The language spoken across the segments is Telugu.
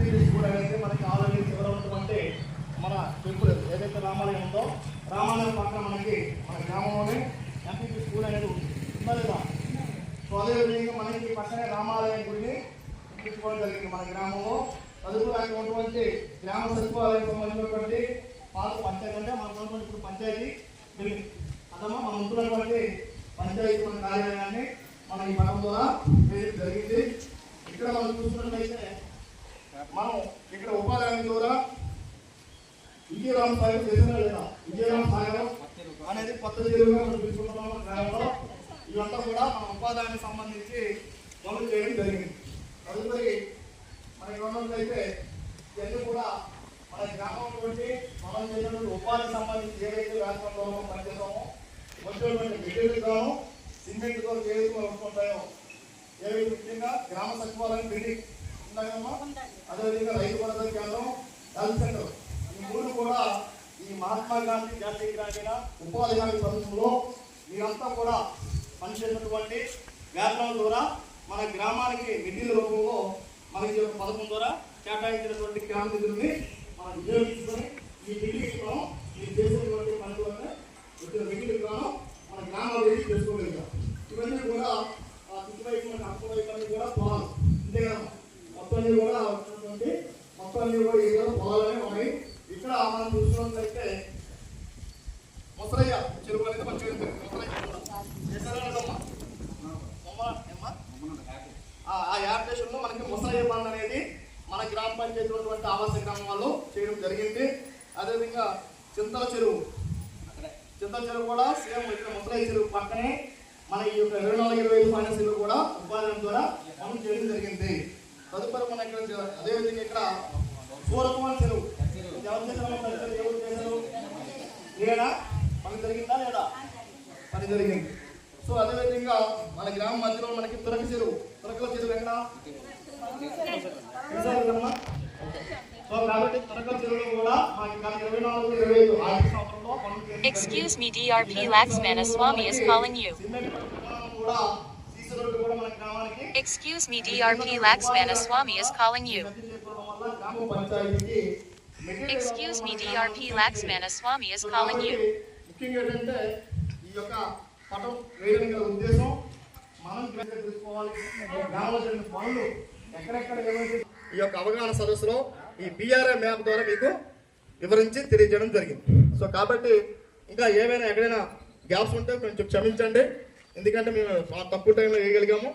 ఎంపీపీ స్కూల్ అనేది మనకి ఆల్రెడీ చివర ఉన్నటువంటి మన టెంపుల్ ఏదైతే రామాలయం ఉందో రామాలయం పక్కన మనకి మన గ్రామంలోనే ఎంపీపీ స్కూల్ అనేది ఉంది. ఉందా లేదా? సో అదేవిధంగా మనకి పక్కనే రామాలయం గుడిని నిర్మించుకోవడం జరిగింది మన గ్రామంలో. తదుపరి అక్కడ ఉన్నటువంటి గ్రామ సచివాలయం సంబంధించినటువంటి పాత పంచాయతీ అంటే మనకు ఉన్నటువంటి ఇప్పుడు పంచాయతీ. బిల్డింగ్ అదమ్మా మనం ఉంటున్నటువంటి పంచాయతీ మన కార్యాలయాన్ని మన ఈ పథకం ద్వారా జరిగింది. ఇక్కడ మనం చూసుకున్నట్లయితే మనం ఇక్కడ ఉపాధి హామీ ద్వారా విజయరామ సాగర్ చేసినా లేదా విజయరామ సాగరం అనేది కొత్త చెరువుగా మనం గ్రామంలో. ఇవంతా కూడా మన ఉపాధి హామీ సంబంధించి పనులు చేయడం జరిగింది. తదుపరి మన ఉన్నట్లయితే ఇవన్నీ కూడా మన గ్రామంలోని మనం చేసినటువంటి ఉపాధికి సంబంధించి ఏదైతే రాష్ట్రంలో పనిచేస్తామో వచ్చేటువంటి మెటీరియల్ గాను సిమెంట్తో ఏదైతే మనం వస్తుంటాయో ఏవైతే ముఖ్యంగా గ్రామ సచివాలయం బిల్డింగ్ ఉన్నాయమ్మా అదేవిధంగా రైతు భరోసా కేంద్రం హెల్త్ సెంటర్ ఈ మూడు కూడా ఈ మహాత్మా గాంధీ జాతీయ గ్రామీణ ఉపాధి హామీ పథకంలో మీరంతా కూడా పనిచేసినటువంటి వేతనం ద్వారా మన గ్రామానికి నిధుల రూపంలో మనకి ఈ యొక్క పథకం ద్వారా కేటాయించినటువంటి గ్రామ నిధుల్ని మనం వినియోగించుకొని ఈ బిల్డింగ్ మనం మీరు చేసినటువంటి పని ద్వారా వచ్చిన బిల్డింగ్ గాను మన గ్రామాభివృద్ధి చేసుకోగలిగాం ఇవన్నీ కూడా ఆ చుట్టువైపు మన అప్పు వైపు అన్ని కూడా పొలాలు అంతే కదా మొత్తం అన్ని కూడా వచ్చినటువంటి మొత్తం అన్ని కూడా ఈ విధంగా పొలాలనే ఉన్నాయి ఇక్కడ మనం చూసినట్లయితే ముసరయ్య చెరువు అనేది మంచిగా ఆ ఆ యాప్ మనకి ముసరయ్య బండ్ అనేది మన గ్రామ పంచాయతీ ఉన్నటువంటి ఆవాస గ్రామం వాళ్ళు చేయడం జరిగింది. అదేవిధంగా చింతల చెరువు. చింతల చెరువు కూడా సేమ్ ఇక్కడ ముసరయ్య చెరువు పక్కనే మన ఈ యొక్క ఇరవై నాలుగు ఇరవై ఐదు ఫైనాన్స్ కూడా ఉపాధి ద్వారా మనం చేయడం జరిగింది. తదుపరి మన ఇక్కడ చే- అదేవిధంగా ఇక్కడ సూరకుమార్ చెరువు. ఎవరు చేశారు? మన ఎవరు చేశారు? లేదా పని జరిగిందా లేదా పని జరిగింది సో అదేవిధంగా మన గ్రామం మధ్యలో మనకి తురక చెరువు తురకల చెరువు ఎక్కడ తెలుసా కదమ్మా? సో కాబట్టి తురకల చెరువులో కూడా మనకి గత ఇరవై నాలుగు ఇరవై ఐదు ఆర్థిక సంవత్సరంలో పనులు చేయడం Excuse me, DRP Laxmana Swami is calling you. Cement నిర్మాణం కూడా సీసీ రోడ్డు కూడా మన గ్రామానికి Excuse me, DRP Laxmana Swami is calling you. గతి చేసుకోవడం వల్ల గ్రామ పంచాయతీకి material Excuse me, DRP Laxmana Swami is calling you. ముఖ్యంగా ఏంటంటే ఈ యొక్క పటం వేయడం గల ఉద్దేశం మనం తెలుసుకోవాలి గ్రామంలో జరిగిన పనులు ఎక్కడెక్కడ ఈ యొక్క అవగాహన సదస్సులో ఈ బీఆర్ఏ మ్యాప్ ద్వారా మీకు వివరించి తెలియజేయడం జరిగింది. సో కాబట్టి ఇంకా ఏమైనా ఎక్కడైనా గ్యాప్స్ ఉంటే కొంచెం క్షమించండి. ఎందుకంటే మేము తక్కువ టైంలో వేయగలిగాము.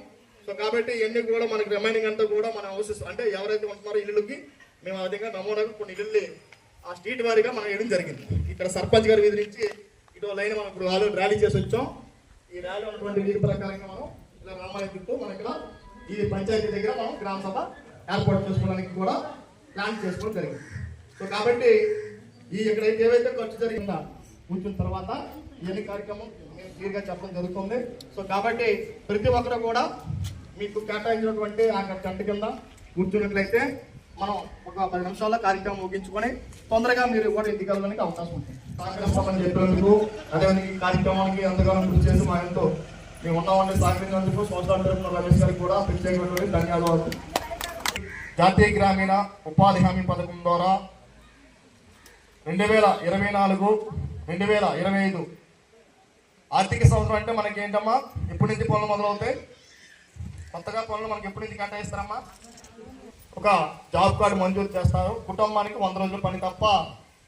సో కాబట్టి ఇవన్నీ కూడా మనకి రిమైనింగ్ అంతా కూడా మన హౌసెస్ అంటే ఎవరైతే ఉంటున్నారో ఇల్లుకి మేము ఆ విధంగా నమూనాగా కొన్ని ఇల్లు ఆ స్ట్రీట్ వారిగా మనం వేయడం జరిగింది. ఇక్కడ సర్పంచ్ గారి వీధి నుంచి ఇటు లైన్ మనం ఇప్పుడు ర్యాలీ ర్యాలీ చేసి వచ్చాం. ఈ ర్యాలీ ఉన్నటువంటి వీధి ప్రకారంగా మనం ఇలా రామాలయం చుట్టూ మనం ఇక్కడ ఈ పంచాయతీ దగ్గర మనం గ్రామ సభ ఏర్పాటు చేసుకోవడానికి కూడా ప్లాన్ చేసుకోవడం జరిగింది. సో కాబట్టి ఈ ఇక్కడైతే ఏవైతే ఖర్చు జరిగిందా కూర్చున్న తర్వాత ఇవన్నీ కార్యక్రమం మేము క్లియర్గా చెప్పడం జరుగుతుంది. సో కాబట్టి ప్రతి ఒక్కరు కూడా మీకు కేటాయించినటువంటి ఆ గంట కింద కూర్చున్నట్లయితే మనం ఒక పది నిమిషాల్లో కార్యక్రమం ముగించుకొని తొందరగా మీరు కూడా ఇంటికి వెళ్ళడానికి అవకాశం ఉంటుంది. సహకరిస్తామని చెప్పినందుకు అదేవిధంగా ఈ కార్యక్రమానికి ఎంతగానో కృషి చేసి మా ఎంతో మేము ఉన్నామని సహకరించినందుకు సంవత్సరాల తరఫున రమేష్ గారికి కూడా ప్రత్యేకమైనటువంటి ధన్యవాదాలు. జాతీయ గ్రామీణ ఉపాధి హామీ పథకం ద్వారా రెండు వేల ఇరవై నాలుగు రెండు వేల ఇరవై ఐదు ఆర్థిక సంవత్సరం అంటే మనకి ఏంటమ్మా ఎప్పటి నుంచి పనులు మొదలవుతాయి? కొత్తగా పనులు మనకి ఎప్పటి నుంచి కేటాయిస్తారమ్మా? ఒక జాబ్ కార్డు మంజూరు చేస్తారు. కుటుంబానికి వంద రోజుల పని తప్ప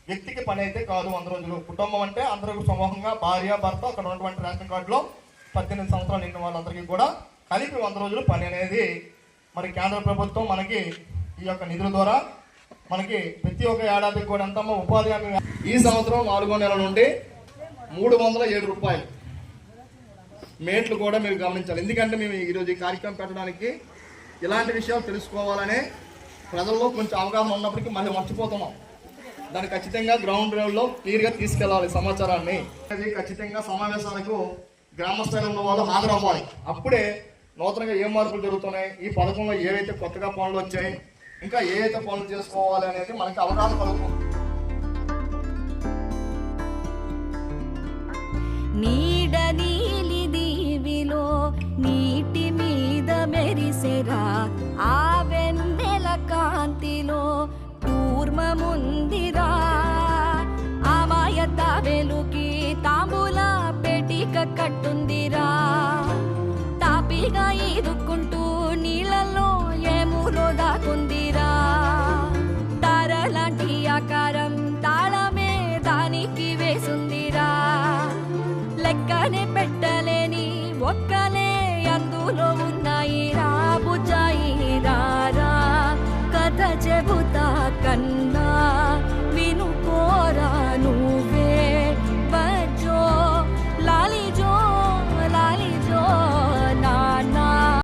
వ్యక్తికి పని అయితే కాదు వంద రోజులు. కుటుంబం అంటే అందరూ సమూహంగా భార్య భర్త అక్కడ ఉన్నటువంటి రేషన్ కార్డులో పద్దెనిమిది సంవత్సరాలు నిండిన వాళ్ళందరికీ కూడా కలిపి వంద రోజులు పని అనేది మరి కేంద్ర ప్రభుత్వం మనకి ఈ యొక్క నిధుల ద్వారా మనకి ప్రతి ఒక్క ఏడాదికి కూడా ఎంత ఉపాధి హామీ ఈ సంవత్సరం నాలుగో నెల నుండి మూడు వందల ఏడు రూపాయలు. మేట్లు కూడా మీరు గమనించాలి. ఎందుకంటే మేము ఈరోజు ఈ కార్యక్రమం పెట్టడానికి ఇలాంటి విషయాలు తెలుసుకోవాలనే ప్రజల్లో కొంచెం అవగాహన ఉన్నప్పటికీ మళ్ళీ మర్చిపోతున్నాం. దాన్ని ఖచ్చితంగా గ్రౌండ్ లెవెల్లో క్లియర్గా తీసుకెళ్ళాలి సమాచారాన్ని. అది ఖచ్చితంగా సమావేశాలకు గ్రామస్థాయిలో ఉన్న వాళ్ళు హాజరవ్వాలి. అప్పుడే నూతనంగా ఏ మార్పులు జరుగుతున్నాయి? ఈ పథకంలో ఏవైతే కొత్తగా పనులు వచ్చాయి? ఇంకా ఏవైతే పనులు చేసుకోవాలి అనేది మనకి అవగాహన కలుగుతుంది. నీడ నీలి దీవిలో నీ 也不大敢呐。